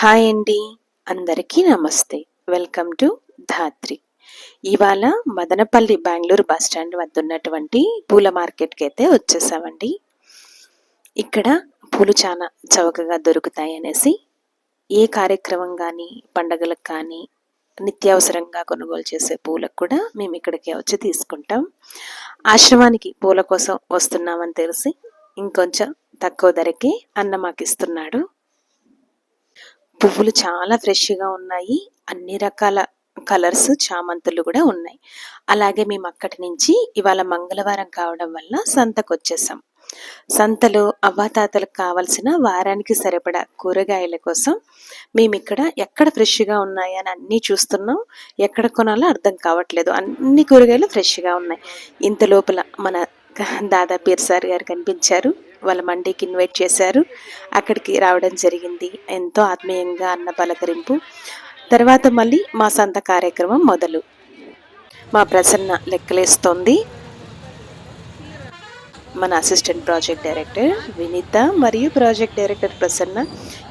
Hi అండి. అందరికీ నమస్తే. Welcome to Dhatri. ఇవాళ మదనపల్లి బెంగళూరు బస్ స్టాండ్ వద్ద ఉన్నటువంటి పూల మార్కెట్కి అయితే వచ్చేసామండి. ఇక్కడ పూలు చాలా చౌకగా దొరుకుతాయి అనేసి ఏ కార్యక్రమం కానీ పండగలకు కానీ నిత్యావసరంగా కొనుగోలు చేసే పూలకు కూడా మేము ఇక్కడికి వచ్చి తీసుకుంటాం. ఆశ్రమానికి పూల కోసం వస్తున్నామని తెలిసి ఇంకొంచెం తక్కువ ధరకే అన్న మాకు ఇస్తున్నాడు పువ్వులు చాలా ఫ్రెష్గా ఉన్నాయి. అన్ని రకాల కలర్స్ చామంతులు కూడా ఉన్నాయి. అలాగే మేము అక్కడి నుంచి ఇవాళ మంగళవారం కావడం వల్ల సంతకు వచ్చేసాం సంతలో అవ్వాతాతలకు కావలసిన వారానికి సరిపడా కూరగాయల కోసం మేము ఇక్కడ ఎక్కడ ఫ్రెష్గా ఉన్నాయని అన్నీ చూస్తున్నాం. ఎక్కడ కొనాలో అర్థం కావట్లేదు. అన్ని కూరగాయలు ఫ్రెష్గా ఉన్నాయి. ఇంత లోపల మన దాదా పీర్ సార్ గారు కనిపించారు. వాళ్ళ మండీకి ఇన్వైట్ చేశారు. అక్కడికి రావడం జరిగింది. ఎంతో ఆత్మీయంగా అన్న పలకరింపు తర్వాత మళ్ళీ మా సొంత కార్యక్రమం మొదలు. మా ప్రసన్న లెక్కలేస్తోంది. మన అసిస్టెంట్ ప్రాజెక్ట్ డైరెక్టర్ వినీత మరియు ప్రాజెక్ట్ డైరెక్టర్ ప్రసన్న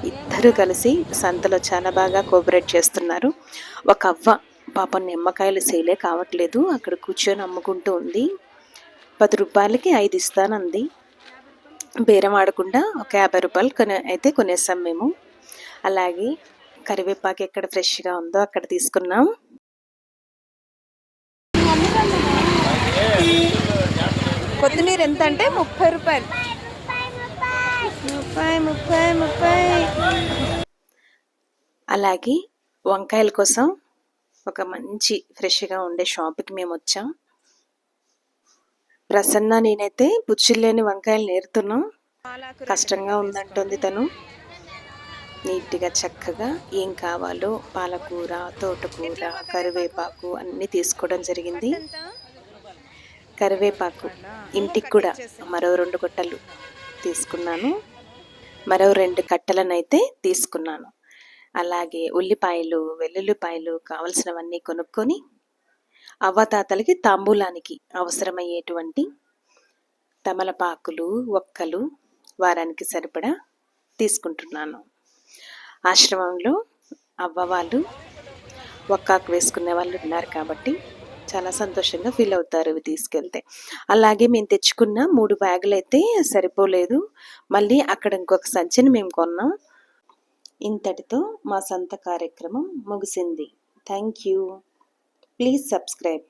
ఇద్దరు కలిసి సంతలో చాలా బాగా కోఆపరేట్ చేస్తున్నారు. ఒక అవ్వ పాపం నిమ్మకాయలు సేలే కావట్లేదు. అక్కడ కూర్చొని అమ్ముకుంటూ ఉంది. పది రూపాయలకి ఐదు ఇస్తానంది. బేరం ఆడకుండా ఒక యాభై రూపాయలు కొనే అయితే కొనేసాం మేము. అలాగే కరివేపాకు ఎక్కడ ఫ్రెష్గా ఉందో అక్కడ తీసుకున్నాం. కొత్తిమీర ఎంత అంటే ముప్పై రూపాయలు. ముప్పై ముప్పై ముప్పై. అలాగే వంకాయల కోసం ఒక మంచి ఫ్రెష్గా ఉండే షాప్కి మేము వచ్చాం. ప్రసన్న నేనైతే పుచ్చిలేని వంకాయలు నేరుతున్నాం. కష్టంగా ఉందంటుంది తను. నీట్గా చక్కగా ఏం కావాలో పాలకూర తోటకూర కరివేపాకు అన్నీ తీసుకోవడం జరిగింది. కరివేపాకు ఇంటికి కూడా మరో రెండు కట్టలు తీసుకున్నాను. మరో రెండు కట్టలనైతే తీసుకున్నాను. అలాగే ఉల్లిపాయలు వెల్లుల్లిపాయలు కావలసినవన్నీ కొనుక్కొని అవ్వతాతలకి తాంబూలానికి అవసరమయ్యేటువంటి తమలపాకులు ఒక్కలు వారానికి సరిపడా తీసుకుంటున్నాను. ఆశ్రమంలో అవ్వ వాళ్ళు ఒక్కాకు వేసుకునే వాళ్ళు ఉన్నారు కాబట్టి చాలా సంతోషంగా ఫీల్ అవుతారు ఇవి తీసుకెళ్తే. అలాగే మేము తెచ్చుకున్న మూడు బ్యాగులు అయితే సరిపోలేదు. మళ్ళీ అక్కడ ఇంకొక సంచిని మేము కొన్నాం. ఇంతటితో మా సొంత కార్యక్రమం ముగిసింది. Thank you. Please subscribe.